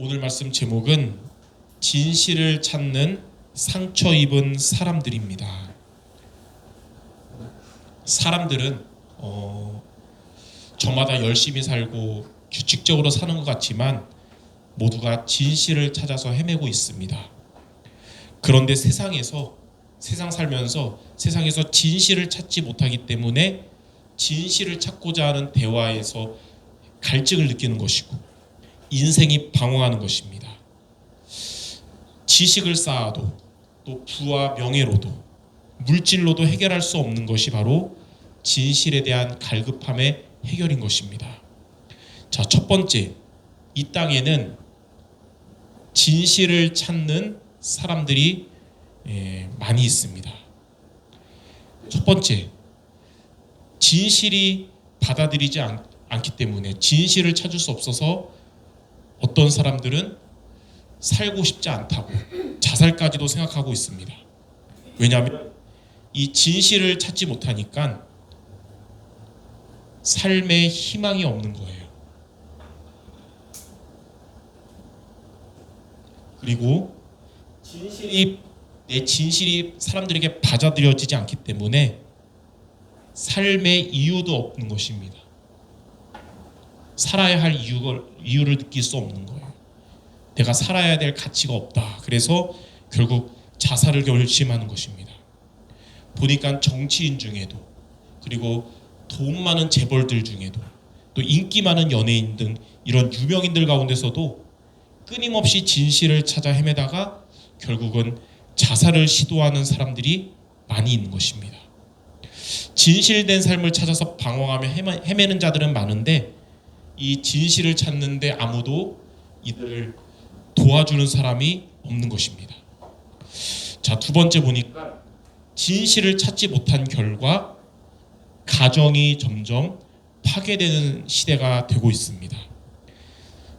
오늘 말씀 제목은 진실을 찾는 상처 입은 사람들입니다. 사람들은 어, 저마다 열심히 살고 규칙적으로 사는 것 같지만 모두가 진실을 찾아서 헤매고 있습니다. 그런데 세상에서 세상 살면서 세상에서 진실을 찾지 못하기 때문에 진실을 찾고자 하는 대화에서 갈증을 느끼는 것이고 인생이 방황하는 것입니다. 지식을 쌓아도 또 부와 명예로도 물질로도 해결할 수 없는 것이 바로 진실에 대한 갈급함의 해결인 것입니다. 자, 첫 번째. 이 땅에는 진실을 찾는 사람들이 예, 많이 있습니다. 첫 번째. 진실이 받아들이지 않, 않기 때문에 진실을 찾을 수 없어서 어떤 사람들은 살고 싶지 않다고 자살까지도 생각하고 있습니다. 왜냐하면 이 진실을 찾지 못하니까 삶에 희망이 없는 거예요. 그리고 진실이 내 진실이 사람들에게 받아들여지지 않기 때문에 삶의 이유도 없는 것입니다. 살아야 할 이유를, 이유를 느낄 수 없는 거예요. 내가 살아야 될 가치가 없다. 그래서 결국 자살을 결심하는 것입니다. 보니까 정치인 중에도 그리고 돈 많은 재벌들 중에도 또 인기 많은 연예인 등 이런 유명인들 가운데서도 끊임없이 진실을 찾아 헤매다가 결국은 자살을 시도하는 사람들이 많이 있는 것입니다. 진실된 삶을 찾아서 방황하며 헤매- 헤매는 자들은 많은데 이 진실을 찾는데 아무도 이들을 도와주는 사람이 없는 것입니다. 자, 두 번째 보니까 진실을 찾지 못한 결과 가정이 점점 파괴되는 시대가 되고 있습니다.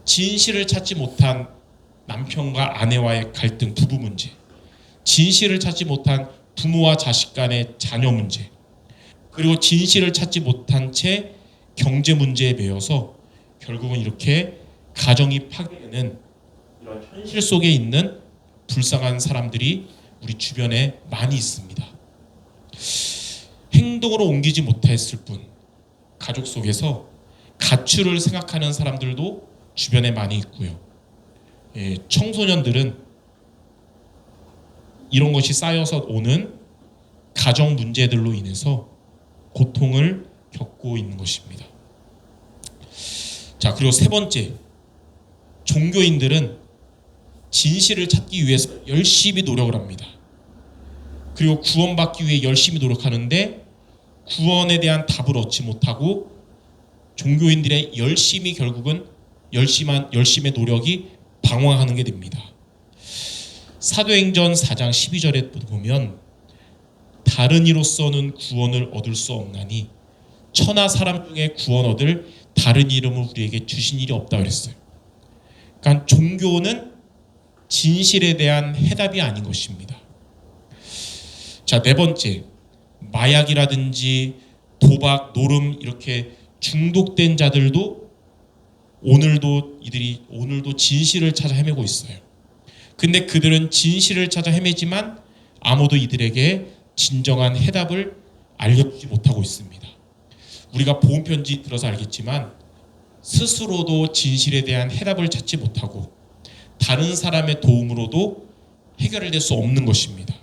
진실을 찾지 못한 남편과 아내와의 갈등, 부부 문제, 진실을 찾지 못한 부모와 자식 간의 자녀 문제, 그리고 진실을 찾지 못한 채 경제 문제에 매여서 결국은 이렇게 가정이 파괴되는 이런 현실 속에 있는 불쌍한 사람들이 우리 주변에 많이 있습니다. 행동으로 옮기지 못했을 뿐 가족 속에서 가출을 생각하는 사람들도 주변에 많이 있고요. 예, 청소년들은 이런 것이 쌓여서 오는 가정 문제들로 인해서 고통을 겪고 있는 것입니다. 자, 그리고 세 번째. 종교인들은 진실을 찾기 위해서 열심히 노력을 합니다. 그리고 구원받기 위해 열심히 노력하는데 구원에 대한 답을 얻지 못하고 종교인들의 열심히 결국은 열심한 열심의 노력이 방황하는 게 됩니다. 사도행전 4장 12절에 보면 다른 이로서는 구원을 얻을 수 없나니 천하 사람 중에 구원 얻을 다른 이름을 우리에게 주신 일이 없다 그랬어요. 그러니까 종교는 진실에 대한 해답이 아닌 것입니다. 자, 네 번째. 마약이라든지 도박, 노름 이렇게 중독된 자들도 오늘도 이들이 오늘도 진실을 찾아 헤매고 있어요. 근데 그들은 진실을 찾아 헤매지만 아무도 이들에게 진정한 해답을 알려주지 못하고 있습니다. 우리가 보험 편지 들어서 알겠지만 스스로도 진실에 대한 해답을 찾지 못하고 다른 사람의 도움으로도 해결될 수 없는 것입니다.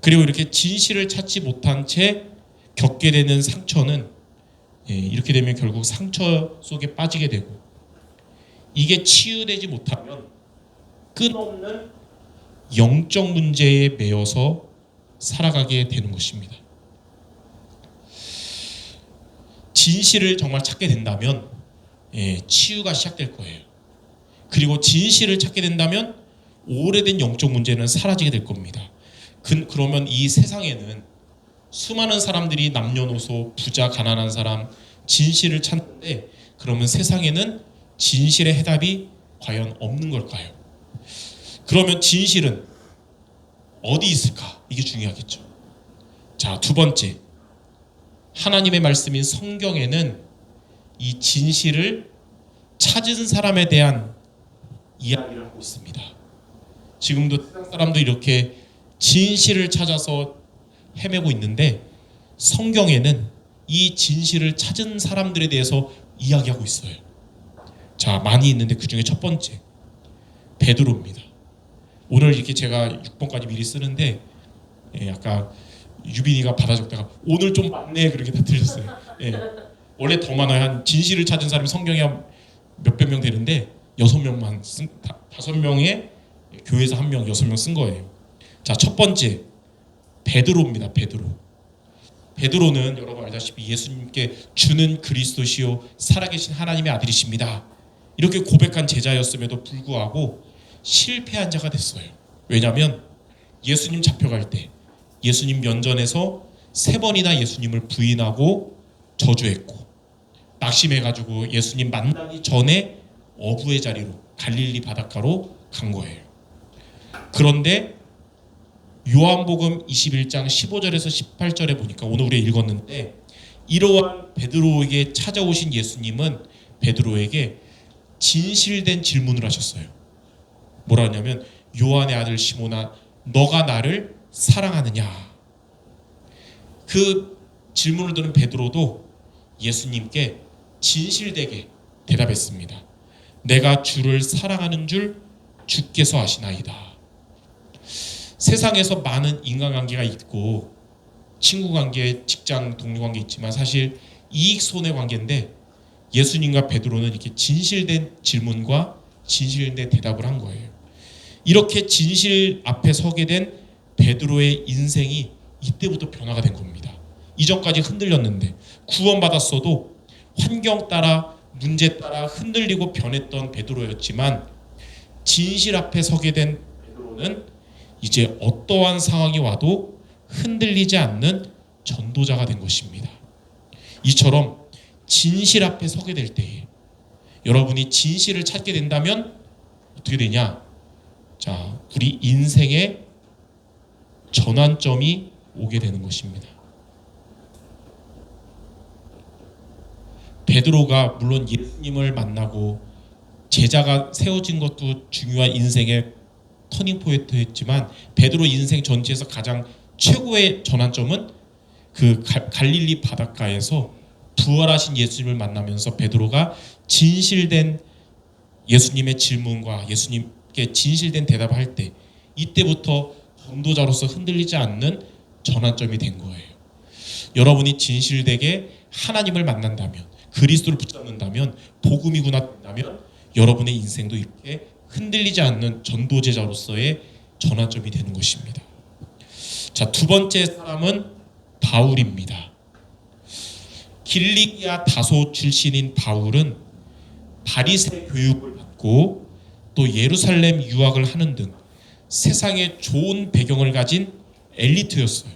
그리고 이렇게 진실을 찾지 못한 채 겪게 되는 상처는 예, 이렇게 되면 결국 상처 속에 빠지게 되고 이게 치유되지 못하면 끝없는 영적 문제에 매여서 살아가게 되는 것입니다. 진실을 정말 찾게 된다면 예, 치유가 시작될 거예요. 그리고 진실을 찾게 된다면 오래된 영적 문제는 사라지게 될 겁니다. 그, 그러면 이 세상에는 수많은 사람들이 남녀노소 부자 가난한 사람 진실을 찾는데 그러면 세상에는 진실의 해답이 과연 없는 걸까요? 그러면 진실은 어디 있을까? 이게 중요하겠죠. 자, 두 번째. 하나님의 말씀인 성경에는 이 진실을 찾은 사람에 대한 이야기를 하고 있습니다. 지금도 세상 사람도 이렇게 진실을 찾아서 헤매고 있는데 성경에는 이 진실을 찾은 사람들에 대해서 이야기하고 있어요. 자, 많이 있는데 그 중에 첫 번째 베드로입니다. 오늘 이렇게 제가 6번까지 미리 쓰는데 예, 아까 유빈이가 받아 적다가 오늘 좀 많네 그렇게 다 들렸어요. 예. 원래 더 많아요. 한 진실을 찾은 사람이 성경에 한 몇백 명 되는데 여섯 명만 쓴 다- 다섯 명에 교회에서 한 명, 여섯 명 쓴 거예요. 자, 첫 번째 베드로입니다. 베드로. 베드로는 여러분 알다시피 예수님께 주는 그리스도시요 살아계신 하나님의 아들이십니다. 이렇게 고백한 제자였음에도 불구하고 실패한 자가 됐어요. 왜냐하면 예수님 잡혀갈 때 예수님 면전에서 세 번이나 예수님을 부인하고 저주했고 낙심해가지고 예수님 만나기 전에 어부의 자리로 갈릴리 바닷가로 간 거예요. 그런데 요한복음 21장 15절에서 18절에 보니까 오늘 우리 읽었는데 이러한 베드로에게 찾아오신 예수님은 베드로에게 진실된 질문을 하셨어요. 뭐라 하냐면 요한의 아들 시모나 너가 나를 사랑하느냐? 그 질문을 들은 베드로도 예수님께 진실되게 대답했습니다. 내가 주를 사랑하는 줄 주께서 아시나이다. 세상에서 많은 인간관계가 있고 친구 관계, 직장 동료 관계 있지만 사실 이익 손해 관계인데 예수님과 베드로는 이렇게 진실된 질문과 진실된 대답을 한 거예요. 이렇게 진실 앞에 서게 된 베드로의 인생이 이때부터 변화가 된 겁니다. 이전까지 흔들렸는데 구원받았어도 환경 따라 문제 따라 흔들리고 변했던 베드로였지만 진실 앞에 서게 된 베드로는 이제 어떠한 상황이 와도 흔들리지 않는 전도자가 된 것입니다. 이처럼 진실 앞에 서게 될 때에 여러분이 진실을 찾게 된다면 어떻게 되냐? 자, 우리 인생의 전환점이 오게 되는 것입니다. 베드로가 물론 예수님을 만나고 제자가 세워진 것도 중요한 인생의 터닝 포인트였지만 베드로 인생 전체에서 가장 최고의 전환점은 그 갈- 갈릴리 바닷가에서 부활하신 예수님을 만나면서 베드로가 진실된 예수님의 질문과 예수님께 진실된 대답을 할때 이때부터 전도자로서 흔들리지 않는 전환점이 된 거예요. 여러분이 진실되게 하나님을 만난다면 그리스도를 붙잡는다면 복음이구나 된다면 여러분의 인생도 이렇게 흔들리지 않는 전도제자로서의 전환점이 되는 것입니다. 자, 두 번째 사람은 바울입니다. 길리기아 다소 출신인 바울은 바리새 교육을 받고 또 예루살렘 유학을 하는 등 세상에 좋은 배경을 가진 엘리트였어요.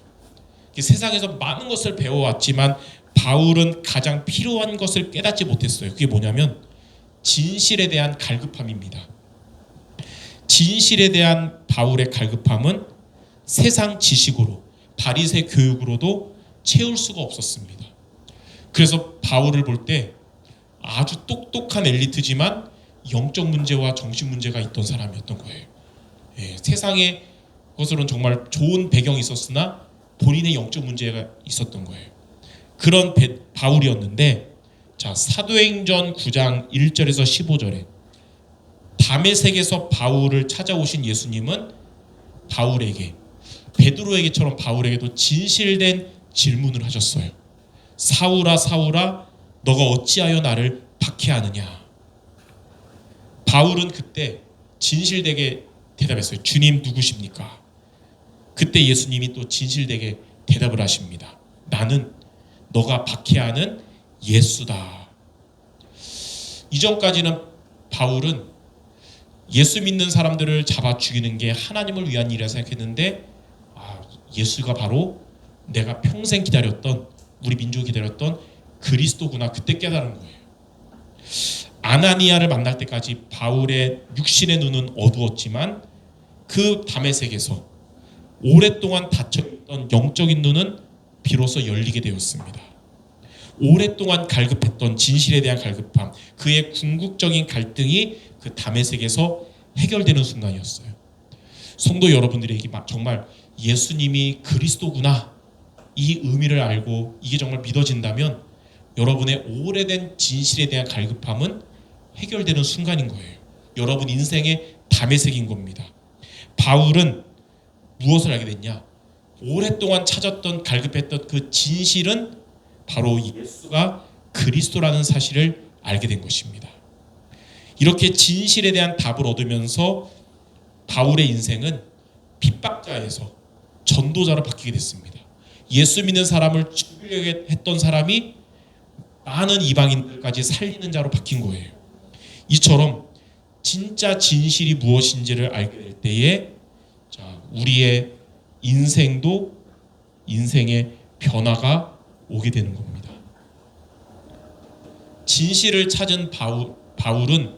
세상에서 많은 것을 배워왔지만 바울은 가장 필요한 것을 깨닫지 못했어요. 그게 뭐냐면 진실에 대한 갈급함입니다. 진실에 대한 바울의 갈급함은 세상 지식으로 바리새 교육으로도 채울 수가 없었습니다. 그래서 바울을 볼 때 아주 똑똑한 엘리트지만 영적 문제와 정신 문제가 있던 사람이었던 거예요. 예, 세상의 것으로는 정말 좋은 배경이 있었으나 본인의 영적 문제가 있었던 거예요. 그런 베- 바울이었는데 자 사도행전 9장 1절에서 15절에 밤의 색에서 바울을 찾아오신 예수님은 바울에게 베드로에게처럼 바울에게도 진실된 질문을 하셨어요. 사울아 사울아 너가 어찌하여 나를 박해하느냐? 바울은 그때 진실되게 대답했어요. 주님 누구십니까? 그때 예수님이 또 진실되게 대답을 하십니다. 나는 너가 박해하는 예수다. 이전까지는 바울은 예수 믿는 사람들을 잡아 죽이는 게 하나님을 위한 일이라 생각했는데 아, 예수가 바로 내가 평생 기다렸던 우리 민족이 기다렸던 그리스도구나 그때 깨달은 거예요. 아나니아를 만날 때까지 바울의 육신의 눈은 어두웠지만 그 담의 색에서 오랫동안 닫혀있던 영적인 눈은 비로소 열리게 되었습니다. 오랫동안 갈급했던 진실에 대한 갈급함, 그의 궁극적인 갈등이 그 담의 색에서 해결되는 순간이었어요. 성도 여러분들에게 막 정말 예수님이 그리스도구나 이 의미를 알고 이게 정말 믿어진다면 여러분의 오래된 진실에 대한 갈급함은 해결되는 순간인 거예요. 여러분 인생의 담에 새긴 겁니다. 바울은 무엇을 알게 됐냐? 오랫동안 찾았던 갈급했던 그 진실은 바로 예수가 그리스도라는 사실을 알게 된 것입니다. 이렇게 진실에 대한 답을 얻으면서 바울의 인생은 핍박자에서 전도자로 바뀌게 됐습니다. 예수 믿는 사람을 죽이려고 했던 사람이 많은 이방인들까지 살리는 자로 바뀐 거예요. 이처럼 진짜 진실이 무엇인지를 알게 될 때에 자, 우리의 인생도 인생의 변화가 오게 되는 겁니다. 진실을 찾은 바울, 바울은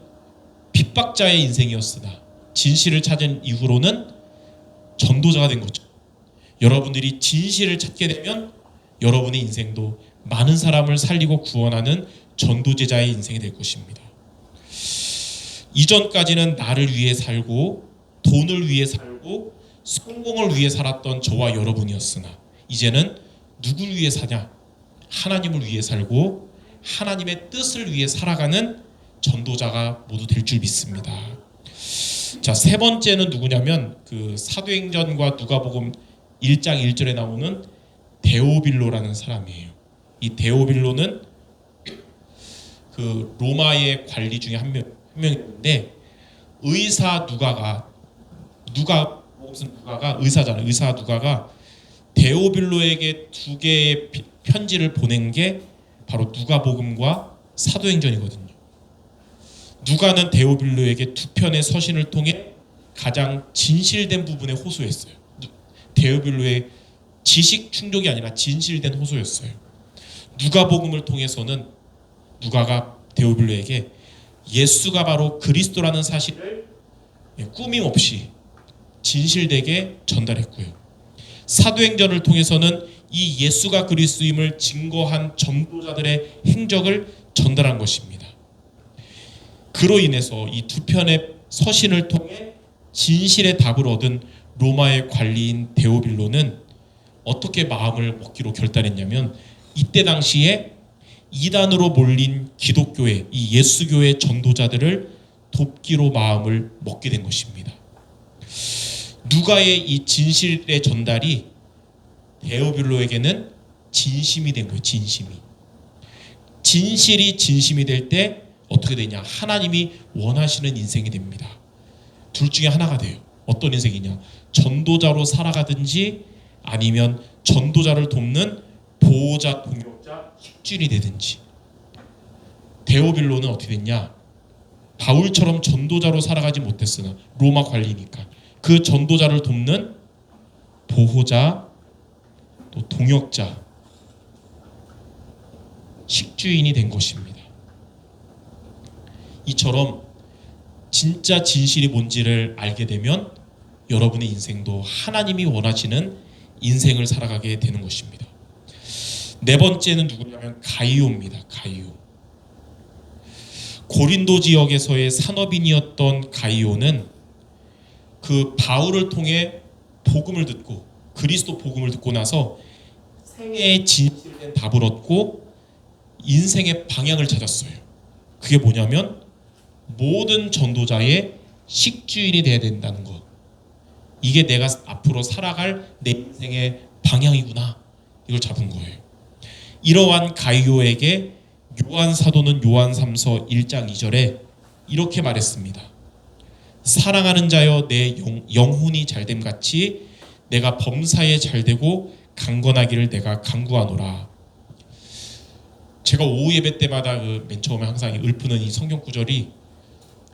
핍박자의 인생이었으나 진실을 찾은 이후로는 전도자가 된 거죠. 여러분들이 진실을 찾게 되면 여러분의 인생도 많은 사람을 살리고 구원하는 전도제자의 인생이 될 것입니다. 이전까지는 나를 위해 살고 돈을 위해 살고 성공을 위해 살았던 저와 여러분이었으나 이제는 누굴 위해 사냐? 하나님을 위해 살고 하나님의 뜻을 위해 살아가는 전도자가 모두 될 줄 믿습니다. 자, 세 번째는 누구냐면 그 사도행전과 누가복음 1장 1절에 나오는 데오빌로라는 사람이에요. 이 데오빌로는 그 로마의 관리 중에 한 명, 한 명인데 의사 누가가 누가 무슨 누가가 의사잖아요. 의사 누가가 데오빌로에게 두 개의 피- 편지를 보낸 게 바로 누가복음과 사도행전이거든요. 누가는 데오빌로에게 두 편의 서신을 통해 가장 진실된 부분에 호소했어요. 누- 데오빌로의 지식 충족이 아니라 진실된 호소였어요. 누가복음을 통해서는 누가가 데오빌로에게 예수가 바로 그리스도라는 사실을 예, 꾸밈 없이 진실되게 전달했고요. 사도행전을 통해서는 이 예수가 그리스도임을 증거한 전도자들의 행적을 전달한 것입니다. 그로 인해서 이 두 편의 서신을 통해 진실의 답을 얻은 로마의 관리인 데오빌로는 어떻게 마음을 먹기로 결단했냐면 이때 당시에 이단으로 몰린 기독교회 이 예수교회 전도자들을 돕기로 마음을 먹게 된 것입니다. 누가의 이 진실의 전달이 데오빌로에게는 진심이 된 거예요. 진심이. 진실이 진심이 될 때 어떻게 되냐? 하나님이 원하시는 인생이 됩니다. 둘 중에 하나가 돼요. 어떤 인생이냐? 전도자로 살아가든지 아니면 전도자를 돕는 보호자, 동역자, 식준이 되든지. 데오빌로는 어떻게 됐냐? 바울처럼 전도자로 살아가지 못했으나 로마 관리니까 그 전도자를 돕는 보호자, 또 동역자, 식주인이 된 것입니다. 이처럼 진짜 진실이 뭔지를 알게 되면 여러분의 인생도 하나님이 원하시는 인생을 살아가게 되는 것입니다. 네 번째는 누구냐면 가이오입니다. 가이오. 고린도 지역에서의 산업인이었던 가이오는 그 바울을 통해 복음을 듣고 그리스도 복음을 듣고 나서 생애의 진실된 답을 얻고 인생의 방향을 찾았어요. 그게 뭐냐면 모든 전도자의 식주인이 돼야 된다는 것. 이게 내가 앞으로 살아갈 내 인생의 방향이구나. 이걸 잡은 거예요. 이러한 가이오에게 요한 사도는 요한 3서 1장 2절에 이렇게 말했습니다. 사랑하는 자여 내 영, 영혼이 잘됨 같이 내가 범사에 잘되고 강건하기를 내가 간구하노라. 제가 오후 예배 때마다 그 맨 처음에 항상 읊는 이 성경 구절이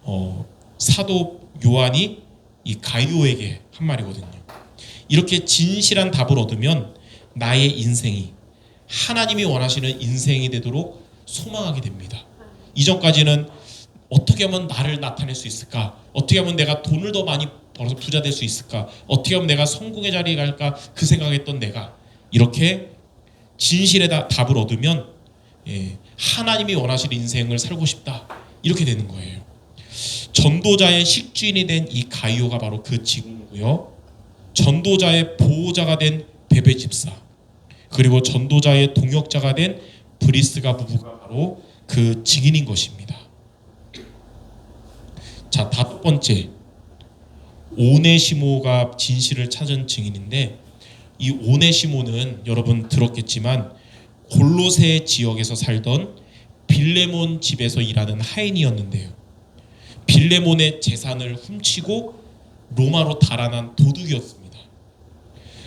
어, 사도 요한이 이 가이오에게 한 말이거든요. 이렇게 진실한 답을 얻으면 나의 인생이 하나님이 원하시는 인생이 되도록 소망하게 됩니다. 이전까지는 어떻게 하면 나를 나타낼 수 있을까? 어떻게 하면 내가 돈을 더 많이 벌어서 부자 될 수 있을까? 어떻게 하면 내가 성공의 자리에 갈까? 그 생각했던 내가 이렇게 진실의 다- 답을 얻으면 예, 하나님이 원하시는 인생을 살고 싶다 이렇게 되는 거예요. 전도자의 식주인이 된 이 가이오가 바로 그 직무고요. 전도자의 보호자가 된 베베 집사 그리고 전도자의 동역자가 된 브리스가 부부가 바로 그 증인인 것입니다. 자 다섯 번째 오네시모가 진실을 찾은 증인인데 이 오네시모는 여러분 들었겠지만 골로새 지역에서 살던 빌레몬 집에서 일하는 하인이었는데요. 빌레몬의 재산을 훔치고 로마로 달아난 도둑이었습니다.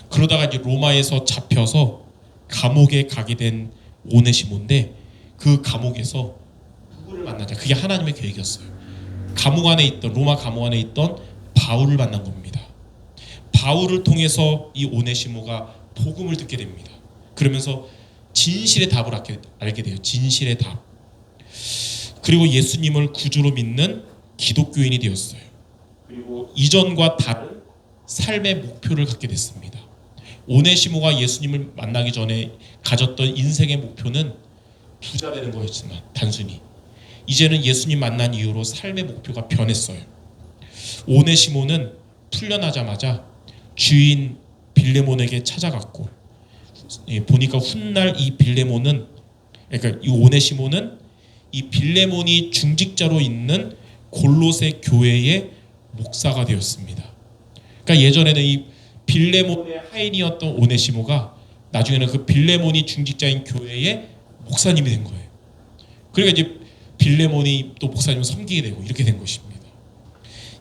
그러다가 이제 로마에서 잡혀서 감옥에 가게 된 오네시모인데 그 감옥에서 누구를 만나자. 그게 하나님의 계획이었어요. 감옥 안에 있던 로마 감옥 안에 있던 바울을 만난 겁니다. 바울을 통해서 이 오네시모가 복음을 듣게 됩니다. 그러면서 진실의 답을 알게 돼요. 진실의 답. 그리고 예수님을 구주로 믿는 기독교인이 되었어요. 그리고 이전과 다른 삶의 목표를 갖게 됐습니다. 오네시모가 예수님을 만나기 전에 가졌던 인생의 목표는 부자 되는 거였지만 단순히 이제는 예수님 만난 이후로 삶의 목표가 변했어요. 오네시모는 풀려나자마자 주인 빌레몬에게 찾아갔고 예, 보니까 훗날 이 빌레몬은 그러니까 이 오네시모는 이 빌레몬이 중직자로 있는 골로새 교회의 목사가 되었습니다. 그러니까 예전에는 이 빌레몬의 하인이었던 오네시모가 나중에는 그 빌레몬이 중직자인 교회의 목사님이 된 거예요. 그러니까 이제 빌레몬이 또 목사님을 섬기게 되고 이렇게 된 것입니다.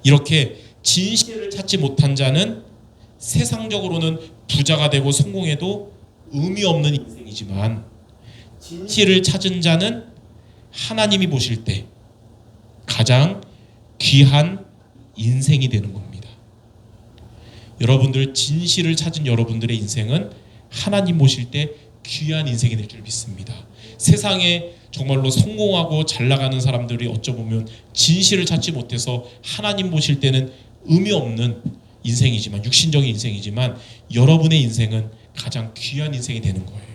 이렇게 진실을 찾지 못한 자는 세상적으로는 부자가 되고 성공해도 의미 없는 인생이지만 진실을 찾은 자는 하나님이 보실 때 가장 귀한 인생이 되는 겁니다. 여러분들 진실을 찾은 여러분들의 인생은 하나님 보실 때 귀한 인생이 될 줄 믿습니다. 세상에 정말로 성공하고 잘 나가는 사람들이 어쩌보면 진실을 찾지 못해서 하나님 보실 때는 의미 없는 인생이지만 육신적인 인생이지만 여러분의 인생은 가장 귀한 인생이 되는 거예요.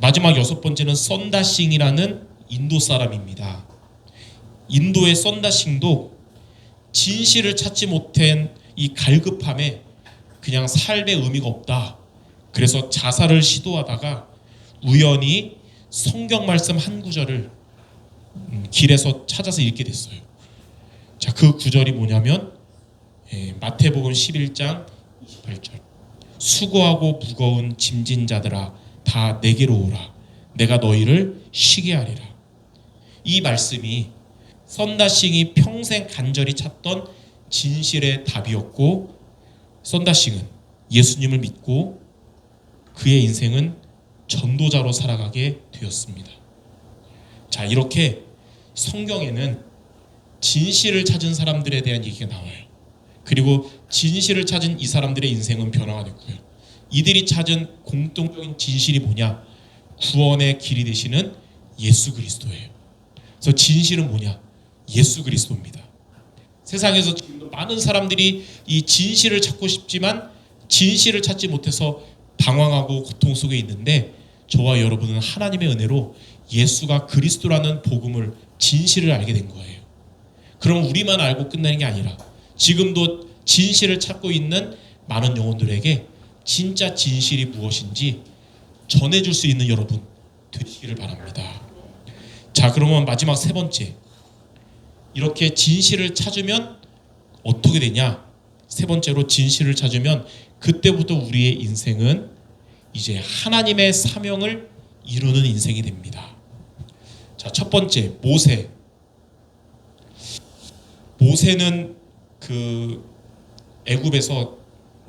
마지막 여섯 번째는 썬다싱이라는 인도 사람입니다. 인도의 썬다싱도 진실을 찾지 못한 이 갈급함에 그냥 삶의 의미가 없다. 그래서 자살을 시도하다가 우연히 성경 말씀 한 구절을 음, 길에서 찾아서 읽게 됐어요. 자, 그 구절이 뭐냐면 예, 마태복음 11장 28절. 수고하고 무거운 짐진 자들아 다 내게로 오라. 내가 너희를 쉬게 하리라. 이 말씀이 선다싱이 평생 간절히 찾던 진실의 답이었고 선다싱은 예수님을 믿고 그의 인생은 전도자로 살아가게 되었습니다. 자, 이렇게 성경에는 진실을 찾은 사람들에 대한 얘기가 나와요. 그리고 진실을 찾은 이 사람들의 인생은 변화가 됐고요. 이들이 찾은 공통적인 진실이 뭐냐? 구원의 길이 되시는 예수 그리스도예요. 그래서 진실은 뭐냐? 예수 그리스도입니다. 세상에서 지금도 많은 사람들이 이 진실을 찾고 싶지만 진실을 찾지 못해서 방황하고 고통 속에 있는데 저와 여러분은 하나님의 은혜로 예수가 그리스도라는 복음을 진실을 알게 된 거예요. 그럼 우리만 알고 끝나는 게 아니라 지금도 진실을 찾고 있는 많은 영혼들에게 진짜 진실이 무엇인지 전해줄 수 있는 여러분 되시기를 바랍니다. 자, 그러면 마지막 세 번째. 이렇게 진실을 찾으면 어떻게 되냐? 세 번째로 진실을 찾으면 그때부터 우리의 인생은 이제 하나님의 사명을 이루는 인생이 됩니다. 자, 첫 번째 모세. 모세는 그 애굽에서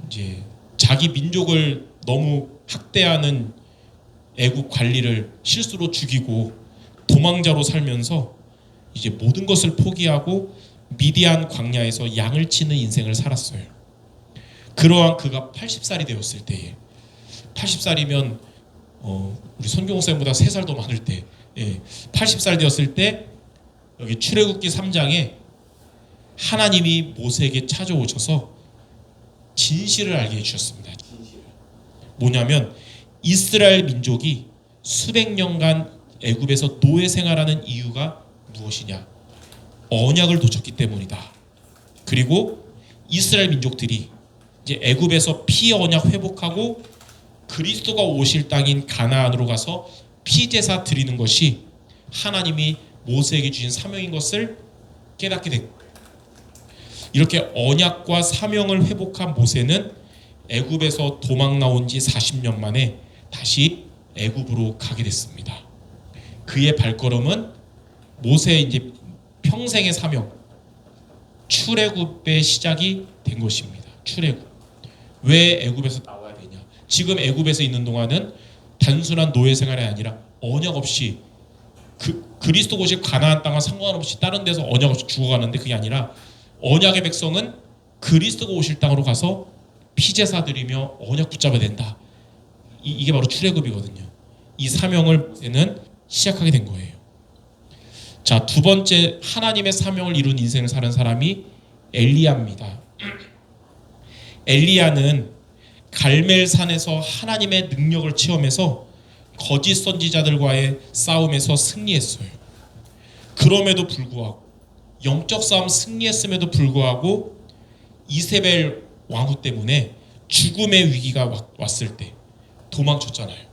이제 자기 민족을 너무 학대하는 애국 관리를 실수로 죽이고 도망자로 살면서 이제 모든 것을 포기하고 미디안 광야에서 양을 치는 인생을 살았어요. 그러한 그가 80살이 되었을 때에 80살이면 어, 우리 손경 목사님보다 3살 더 많을 때 예, 80살 되었을 때 여기 출애굽기 3장에 하나님이 모세에게 찾아오셔서 진실을 알게 해주셨습니다. 뭐냐면 이스라엘 민족이 수백 년간 애굽에서 노예 생활하는 이유가 무엇이냐? 언약을 놓쳤기 때문이다. 그리고 이스라엘 민족들이 이제 애굽에서 피 언약 회복하고 그리스도가 오실 땅인 가나안으로 가서 피 제사 드리는 것이 하나님이 모세에게 주신 사명인 것을 깨닫게 됐고 이렇게 언약과 사명을 회복한 모세는 애굽에서 도망 나온 지 40년 만에 다시 애굽으로 가게 됐습니다. 그의 발걸음은 모세의 이제 평생의 사명 출애굽의 시작이 된 것입니다. 출애굽. 왜 애굽에서 나와야 되냐? 지금 애굽에서 있는 동안은 단순한 노예 생활이 아니라 언약 없이 그 그리스도 오실 가나안 땅과 상관없이 다른 데서 언약 없이 죽어가는데 그게 아니라 언약의 백성은 그리스도가 오실 땅으로 가서 피제사 드리며 언약 붙잡아야 된다. 이, 이게 바로 출애굽이거든요. 이 사명을 모세는 시작하게 된 거예요. 자, 두 번째 하나님의 사명을 이룬 인생을 사는 사람이 엘리야입니다. 엘리야는 갈멜산에서 하나님의 능력을 체험해서 거짓 선지자들과의 싸움에서 승리했어요. 그럼에도 불구하고 영적 싸움 승리했음에도 불구하고 이세벨 왕후 때문에 죽음의 위기가 왔- 왔을 때 도망쳤잖아요.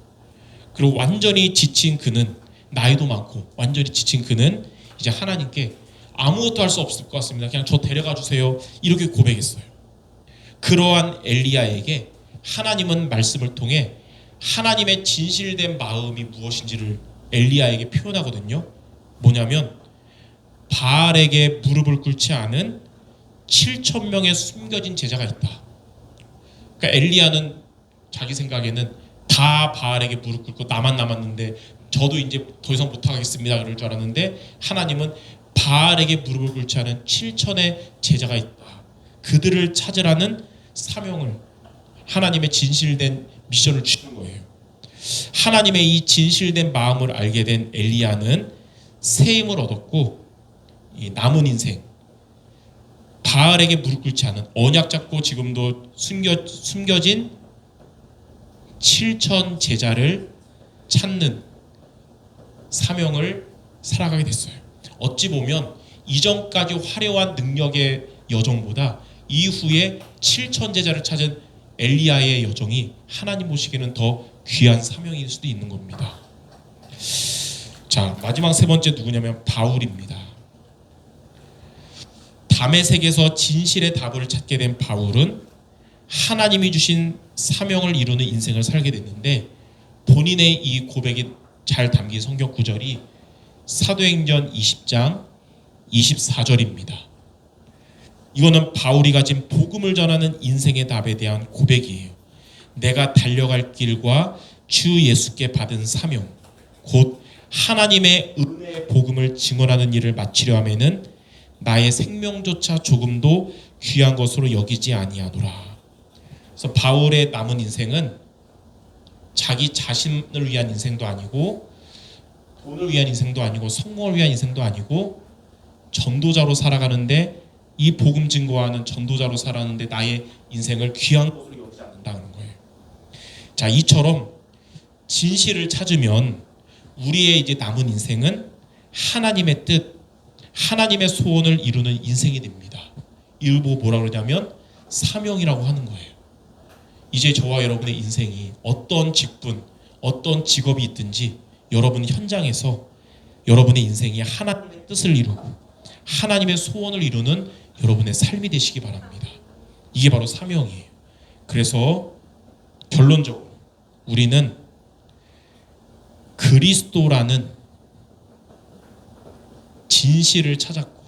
그리고 완전히 지친 그는 나이도 많고 완전히 지친 그는 이제 하나님께 아무것도 할 수 없을 것 같습니다. 그냥 저 데려가 주세요. 이렇게 고백했어요. 그러한 엘리야에게 하나님은 말씀을 통해 하나님의 진실된 마음이 무엇인지를 엘리야에게 표현하거든요. 뭐냐면 바알에게 무릎을 꿇지 않은 7천 명의 숨겨진 제자가 있다. 그러니까 엘리야는 자기 생각에는 다 바알에게 무릎 꿇고 나만 남았는데 저도 이제 더 이상 못하겠습니다 그럴 줄 알았는데 하나님은 바알에게 무릎을 꿇지 않은 7천의 제자가 있다. 그들을 찾으라는 사명을 하나님의 진실된 미션을 주는 거예요. 하나님의 이 진실된 마음을 알게 된 엘리야는 새 힘을 얻었고 이 남은 인생 바알에게 무릎 꿇지 않은 언약 잡고 지금도 숨겨 숨겨진 7천 제자를 찾는 사명을 살아가게 됐어요. 어찌 보면 이전까지 화려한 능력의 여정보다 이후에 7천 제자를 찾은 엘리야의 여정이 하나님 보시기에는 더 귀한 사명일 수도 있는 겁니다. 자 마지막 세 번째 누구냐면 바울입니다. 담에색에서 진실의 답을 찾게 된 바울은 하나님이 주신 사명을 이루는 인생을 살게 됐는데 본인의 이 고백이 잘 담긴 성경 구절이 사도행전 20장 24절입니다. 이거는 바울이 가진 복음을 전하는 인생의 답에 대한 고백이에요. 내가 달려갈 길과 주 예수께 받은 사명, 곧 하나님의 은혜의 복음을 증언하는 일을 마치려 하면은 나의 생명조차 조금도 귀한 것으로 여기지 아니하노라. 그래서 바울의 남은 인생은 자기 자신을 위한 인생도 아니고 돈을 위한 인생도 아니고 성공을 위한 인생도 아니고 전도자로 살아가는데 이 복음 증거하는 전도자로 살아가는데 나의 인생을 귀한 것으로 여기지 않는다는 거예요. 자, 이처럼 진실을 찾으면 우리의 이제 남은 인생은 하나님의 뜻, 하나님의 소원을 이루는 인생이 됩니다. 일부 뭐라 그러냐면 사명이라고 하는 거예요. 이제 저와 여러분의 인생이 어떤 직분, 어떤 직업이 있든지 여러분 현장에서 여러분의 인생이 하나님의 뜻을 이루고 하나님의 소원을 이루는 여러분의 삶이 되시기 바랍니다. 이게 바로 사명이에요. 그래서 결론적으로 우리는 그리스도라는 진실을 찾았고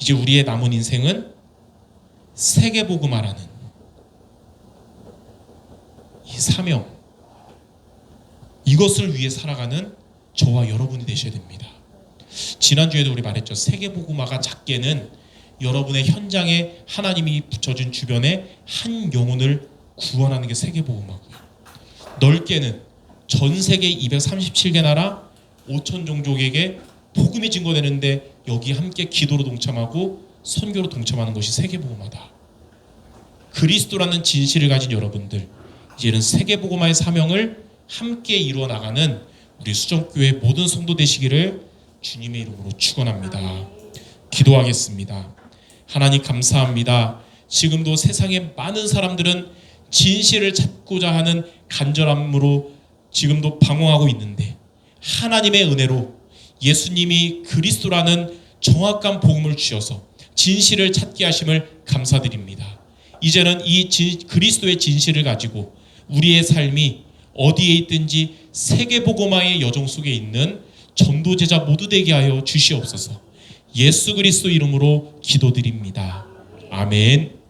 이제 우리의 남은 인생은 세계복음화라는 이 사명 이것을 위해 살아가는 저와 여러분이 되셔야 됩니다. 지난주에도 우리 말했죠. 세계복음화가 작게는 여러분의 현장에 하나님이 붙여준 주변에 한 영혼을 구원하는 게 세계복음화고요. 넓게는 전 세계 237개 나라 5천 종족에게 복음이 증거되는데 여기 함께 기도로 동참하고 선교로 동참하는 것이 세계복음화다. 그리스도라는 진실을 가진 여러분들 이제는 세계복음화의 사명을 함께 이루어 나가는 우리 수정교회 모든 성도 되시기를 주님의 이름으로 축원합니다. 기도하겠습니다. 하나님 감사합니다. 지금도 세상의 많은 사람들은 진실을 찾고자 하는 간절함으로 지금도 방황하고 있는데 하나님의 은혜로 예수님이 그리스도라는 정확한 복음을 주셔서 진실을 찾게 하심을 감사드립니다. 이제는 이 진- 그리스도의 진실을 가지고 우리의 삶이 어디에 있든지 세계 복음화의 여정 속에 있는 전도 제자 모두 되게 하여 주시옵소서. 예수 그리스도 이름으로 기도드립니다. 아멘.